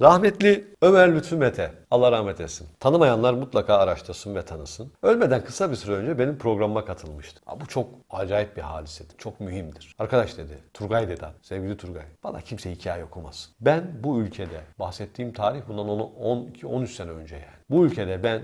Rahmetli Ömer Lütfü Mete, Allah rahmet etsin. Tanımayanlar mutlaka araştırsın ve tanısın. Ölmeden kısa bir süre önce benim programıma katılmıştı. Bu çok acayip bir hadisedir, çok mühimdir. Arkadaş dedi, Turgay dedi, sevgili Turgay, bana kimse hikaye okumasın. Ben bu ülkede, bahsettiğim tarih bundan 12-13 sene önce yani. Bu ülkede ben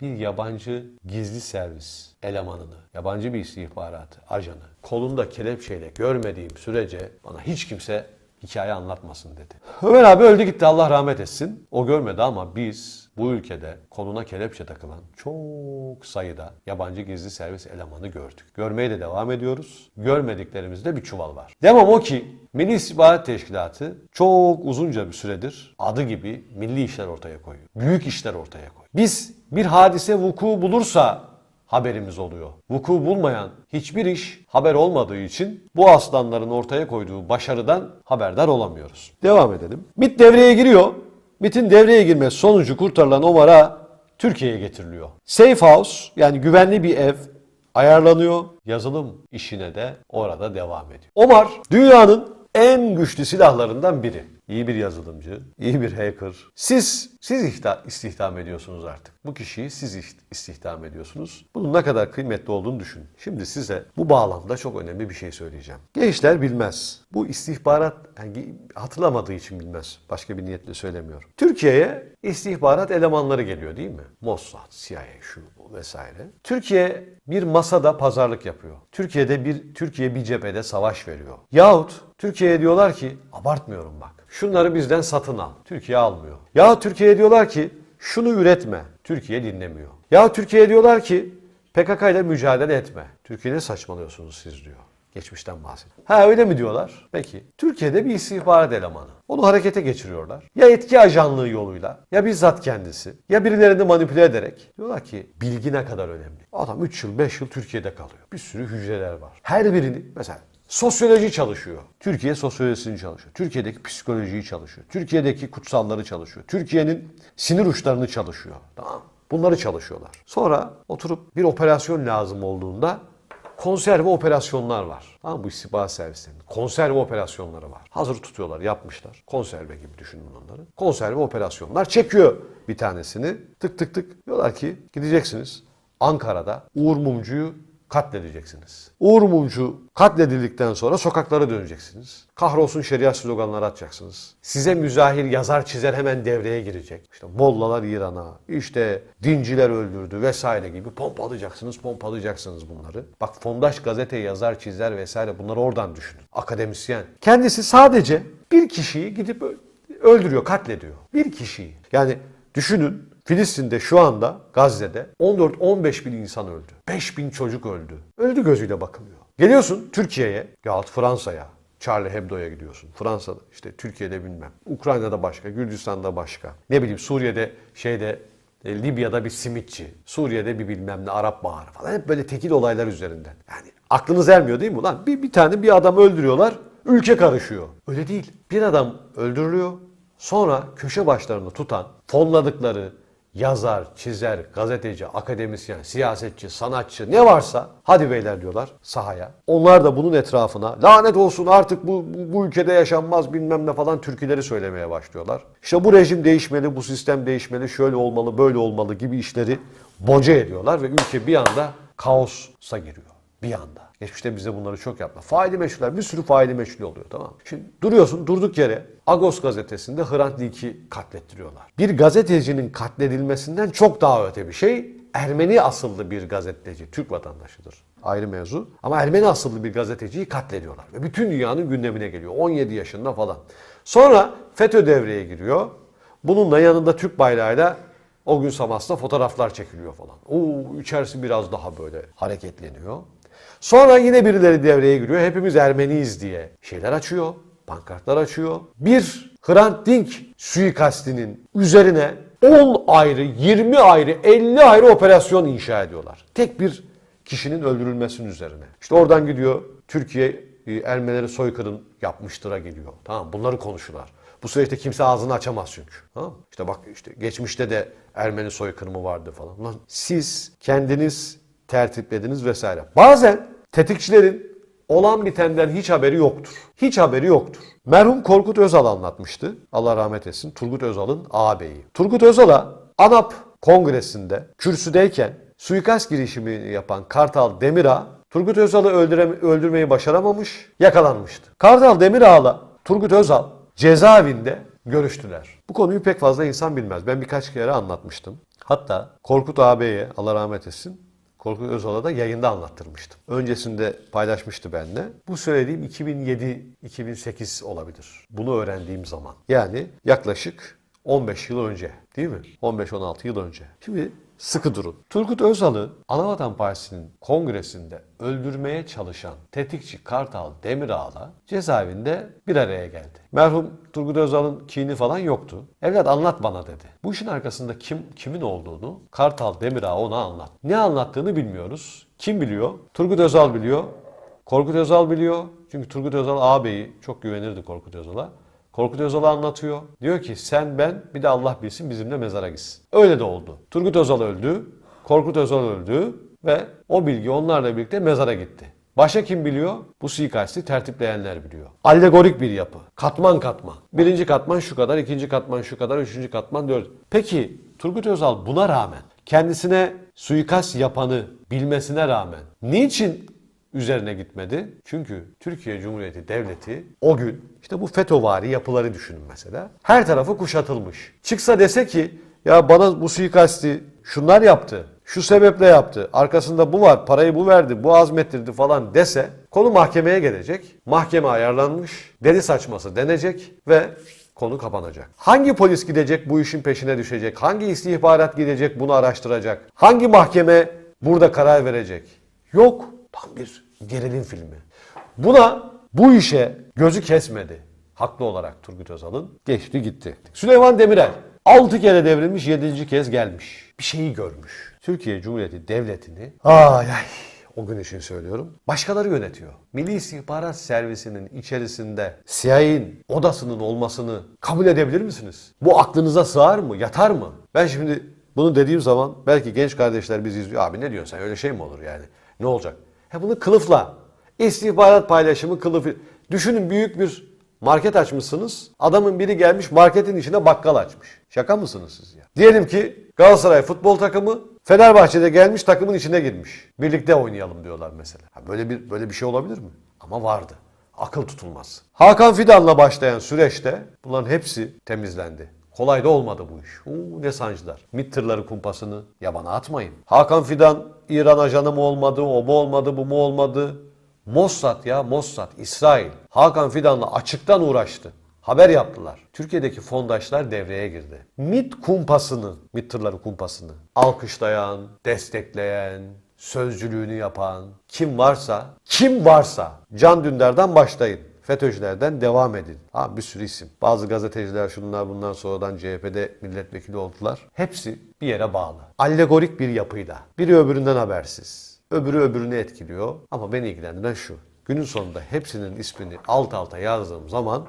bir yabancı gizli servis elemanını, yabancı bir istihbaratı, ajanı kolunda kelepçeyle görmediğim sürece bana hiç kimse hikaye anlatmasın dedi. Ömer abi öldü gitti Allah rahmet etsin. O görmedi ama biz bu ülkede koluna kelepçe takılan çok sayıda yabancı gizli servis elemanı gördük. Görmeye de devam ediyoruz. Görmediklerimizde bir çuval var. Demem o ki Milli İstihbarat Teşkilatı çok uzunca bir süredir adı gibi milli işler ortaya koyuyor. Büyük işler ortaya koyuyor. Biz bir hadise vuku bulursa haberimiz oluyor. Vuku bulmayan hiçbir iş haber olmadığı için bu aslanların ortaya koyduğu başarıdan haberdar olamıyoruz. Devam edelim. MIT devreye giriyor. MIT'in devreye girmesi sonucu kurtarılan Omar'a Türkiye'ye getiriliyor. Safe House yani güvenli bir ev ayarlanıyor. Yazılım işine de orada devam ediyor. Omar dünyanın en güçlü silahlarından biri. İyi bir yazılımcı, iyi bir hacker. Siz siz istihdam ediyorsunuz artık. Bu kişiyi siz istihdam ediyorsunuz. Bunun ne kadar kıymetli olduğunu düşünün. Şimdi size bu bağlamda çok önemli bir şey söyleyeceğim. Gençler bilmez. Bu istihbarat yani hatırlamadığı için bilmez. Başka bir niyetle söylemiyorum. Türkiye'ye istihbarat elemanları geliyor değil mi? Mossad, CIA, şu bu vesaire. Türkiye bir masada pazarlık yapıyor. Türkiye'de bir Türkiye bir cephede savaş veriyor. Yahut Türkiye'ye diyorlar ki abartmıyorum bak. Şunları bizden satın al. Türkiye almıyor. Ya Türkiye'ye diyorlar ki şunu üretme. Türkiye dinlemiyor. Ya Türkiye'ye diyorlar ki PKK ile mücadele etme. Türkiye ne saçmalıyorsunuz siz diyor. Geçmişten bahsediyor. Ha öyle mi diyorlar? Peki. Türkiye'de bir istihbarat elemanı. Onu harekete geçiriyorlar. Ya etki ajanlığı yoluyla ya bizzat kendisi ya birilerini manipüle ederek diyorlar ki bilgi ne kadar önemli. Adam 3 yıl 5 yıl Türkiye'de kalıyor. Bir sürü hücreler var. Her birini mesela Sosyoloji çalışıyor. Türkiye sosyolojisini çalışıyor. Türkiye'deki psikolojiyi çalışıyor. Türkiye'deki kutsalları çalışıyor. Türkiye'nin sinir uçlarını çalışıyor. Tamam Bunları çalışıyorlar. Sonra oturup bir operasyon lazım olduğunda konserve operasyonlar var. Tamam bu istihbarat servislerinin. Konserve operasyonları var. Hazır tutuyorlar, yapmışlar. Konserve gibi düşünün onları. Konserve operasyonlar çekiyor bir tanesini. Tık tık tık. Diyorlar ki gideceksiniz Ankara'da Uğur Mumcu'yu katledeceksiniz. Uğur Mumcu katledildikten sonra sokaklara döneceksiniz. Kahrolsun şeriat sloganları atacaksınız. Size müzahir yazar çizer hemen devreye girecek. İşte Mollalar İran'a, işte dinciler öldürdü vesaire gibi pompalayacaksınız, pompalayacaksınız bunları. Bak fondaş gazete yazar çizer vesaire bunları oradan düşünün. Akademisyen. Kendisi sadece bir kişiyi gidip öldürüyor, katlediyor. Bir kişiyi. Yani düşünün Filistin'de şu anda Gazze'de 14-15 bin insan öldü. 5 bin çocuk öldü. Öldü gözüyle bakılıyor. Geliyorsun Türkiye'ye yahut Fransa'ya. Charlie Hebdo'ya gidiyorsun. Fransa'da işte Türkiye'de bilmem. Ukrayna'da başka, Gürcistan'da başka. Ne bileyim Suriye'de şeyde e, Libya'da bir simitçi, Suriye'de bir bilmem ne Arap Baharı falan. Hep böyle tekil olaylar üzerinden. Yani aklınız ermiyor değil mi? Lan bir, bir tane bir adam öldürüyorlar, ülke karışıyor. Öyle değil. Bir adam öldürülüyor, sonra köşe başlarını tutan, fonladıkları yazar, çizer, gazeteci, akademisyen, siyasetçi, sanatçı ne varsa hadi beyler diyorlar sahaya. Onlar da bunun etrafına lanet olsun artık bu, bu, bu ülkede yaşanmaz bilmem ne falan türküleri söylemeye başlıyorlar. İşte bu rejim değişmeli, bu sistem değişmeli, şöyle olmalı, böyle olmalı gibi işleri boca ediyorlar ve ülke bir anda kaosa giriyor. Bir anda. Geçmişte bize bunları çok yaptılar. Faili meşruller, bir sürü faili meşrul oluyor tamam? Şimdi duruyorsun durduk yere Agos gazetesinde Hrant Dink'i katlettiriyorlar. Bir gazetecinin katledilmesinden çok daha öte bir şey. Ermeni asıllı bir gazeteci, Türk vatandaşıdır. Ayrı mevzu. Ama Ermeni asıllı bir gazeteciyi katlediyorlar. Ve bütün dünyanın gündemine geliyor. 17 yaşında falan. Sonra FETÖ devreye giriyor. Bununla yanında Türk bayrağıyla o gün Samas'ta fotoğraflar çekiliyor falan. Oo, içerisi biraz daha böyle hareketleniyor. Sonra yine birileri devreye giriyor. Hepimiz Ermeniyiz diye şeyler açıyor, pankartlar açıyor. Bir Hrant Dink suikastinin üzerine 10 ayrı, 20 ayrı, 50 ayrı operasyon inşa ediyorlar. Tek bir kişinin öldürülmesinin üzerine. İşte oradan gidiyor Türkiye e, Ermenileri soykırım yapmıştıra geliyor. Tamam bunları konuşuyorlar. Bu süreçte kimse ağzını açamaz çünkü. Tamam? İşte bak işte geçmişte de Ermeni soykırımı vardı falan. Lan siz kendiniz tertiplediniz vesaire. Bazen tetikçilerin olan bitenden hiç haberi yoktur. Hiç haberi yoktur. Merhum Korkut Özal anlatmıştı. Allah rahmet etsin. Turgut Özal'ın ağabeyi. Turgut Özal'a ANAP kongresinde kürsüdeyken suikast girişimi yapan Kartal Demirağ Turgut Özal'ı öldürmeyi başaramamış, yakalanmıştı. Kartal Demirağ'la Turgut Özal cezaevinde görüştüler. Bu konuyu pek fazla insan bilmez. Ben birkaç kere anlatmıştım. Hatta Korkut ağabeye Allah rahmet etsin Korkut Özal'a da yayında anlattırmıştım. Öncesinde paylaşmıştı benimle. Bu söylediğim 2007-2008 olabilir. Bunu öğrendiğim zaman. Yani yaklaşık 15 yıl önce değil mi? 15-16 yıl önce. Şimdi sıkı durun. Turgut Özal'ı Anavatan Partisi'nin kongresinde öldürmeye çalışan tetikçi Kartal Demirağ'la cezaevinde bir araya geldi. Merhum Turgut Özal'ın kini falan yoktu. Evlat anlat bana dedi. Bu işin arkasında kim kimin olduğunu Kartal Demirağ ona anlat. Ne anlattığını bilmiyoruz. Kim biliyor? Turgut Özal biliyor. Korkut Özal biliyor. Çünkü Turgut Özal ağabeyi çok güvenirdi Korkut Özal'a. Korkut Özal'ı anlatıyor. Diyor ki sen ben bir de Allah bilsin bizimle mezara gitsin. Öyle de oldu. Turgut Özal öldü. Korkut Özal öldü. Ve o bilgi onlarla birlikte mezara gitti. Başka kim biliyor? Bu suikasti tertipleyenler biliyor. Allegorik bir yapı. Katman katman. Birinci katman şu kadar, ikinci katman şu kadar, üçüncü katman dört. Peki Turgut Özal buna rağmen kendisine suikast yapanı bilmesine rağmen niçin üzerine gitmedi. Çünkü Türkiye Cumhuriyeti Devleti o gün işte bu FETÖ'vari yapıları düşünün mesela. Her tarafı kuşatılmış. Çıksa dese ki ya bana bu suikasti şunlar yaptı, şu sebeple yaptı, arkasında bu var, parayı bu verdi, bu azmettirdi falan dese konu mahkemeye gelecek. Mahkeme ayarlanmış, deli saçması denecek ve konu kapanacak. Hangi polis gidecek bu işin peşine düşecek? Hangi istihbarat gidecek bunu araştıracak? Hangi mahkeme burada karar verecek? Yok. Tam bir gerilim filmi. Buna bu işe gözü kesmedi. Haklı olarak Turgut Özal'ın geçti gitti. Süleyman Demirel 6 kere devrilmiş 7. kez gelmiş. Bir şeyi görmüş. Türkiye Cumhuriyeti Devleti'ni ay ay o gün için söylüyorum. Başkaları yönetiyor. Milli İstihbarat Servisi'nin içerisinde CIA'nin odasının olmasını kabul edebilir misiniz? Bu aklınıza sığar mı? Yatar mı? Ben şimdi bunu dediğim zaman belki genç kardeşler bizi izliyor. Abi ne diyorsun sen öyle şey mi olur yani? Ne olacak? He bunu kılıfla. İstihbarat paylaşımı kılıfı. Düşünün büyük bir market açmışsınız. Adamın biri gelmiş marketin içine bakkal açmış. Şaka mısınız siz ya? Diyelim ki Galatasaray futbol takımı Fenerbahçe'de gelmiş takımın içine girmiş. Birlikte oynayalım diyorlar mesela. Ha böyle bir böyle bir şey olabilir mi? Ama vardı. Akıl tutulmaz. Hakan Fidan'la başlayan süreçte bunların hepsi temizlendi. Kolay da olmadı bu iş. Oo, ne sancılar. MİT tırları kumpasını yabana atmayın. Hakan Fidan İran ajanı mı olmadı, o mu olmadı, bu mu olmadı? Mossad ya Mossad, İsrail. Hakan Fidan'la açıktan uğraştı. Haber yaptılar. Türkiye'deki fondaşlar devreye girdi. MİT kumpasını, MİT tırları kumpasını alkışlayan, destekleyen, sözcülüğünü yapan kim varsa, kim varsa Can Dündar'dan başlayın. FETÖ'cülerden devam edin. Ha, bir sürü isim. Bazı gazeteciler şunlar bundan sonradan CHP'de milletvekili oldular. Hepsi bir yere bağlı. Allegorik bir yapıyla. Biri öbüründen habersiz. Öbürü öbürünü etkiliyor. Ama beni ilgilendiren şu. Günün sonunda hepsinin ismini alt alta yazdığım zaman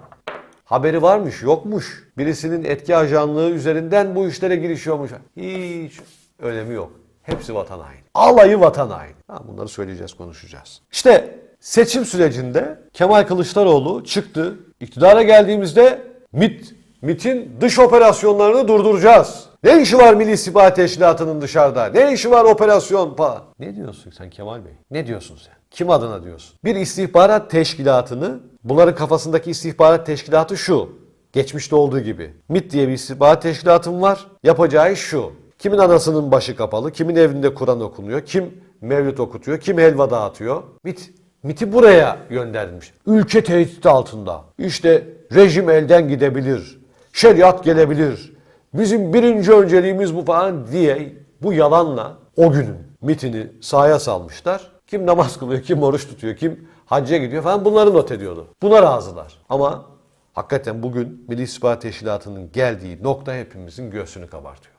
haberi varmış yokmuş. Birisinin etki ajanlığı üzerinden bu işlere girişiyormuş. Hiç önemi yok. Hepsi vatan haini. Alayı vatan haini. Ha, bunları söyleyeceğiz, konuşacağız. İşte seçim sürecinde Kemal Kılıçdaroğlu çıktı. İktidara geldiğimizde MIT, MIT'in dış operasyonlarını durduracağız. Ne işi var Milli İstihbarat Teşkilatı'nın dışarıda? Ne işi var operasyon falan? Ne diyorsun sen Kemal Bey? Ne diyorsun sen? Kim adına diyorsun? Bir istihbarat teşkilatını, bunların kafasındaki istihbarat teşkilatı şu. Geçmişte olduğu gibi. MIT diye bir istihbarat teşkilatım var. Yapacağı iş şu. Kimin anasının başı kapalı, kimin evinde Kur'an okunuyor, kim mevlüt okutuyor, kim helva dağıtıyor. MIT, MIT'i buraya göndermiş. Ülke tehdit altında. İşte rejim elden gidebilir, şeriat gelebilir. Bizim birinci önceliğimiz bu falan diye bu yalanla o günün MIT'ini sahaya salmışlar. Kim namaz kılıyor, kim oruç tutuyor, kim hacca gidiyor falan bunları not ediyordu. Buna razılar. Ama hakikaten bugün Milli İstihbarat Teşkilatı'nın geldiği nokta hepimizin göğsünü kabartıyor.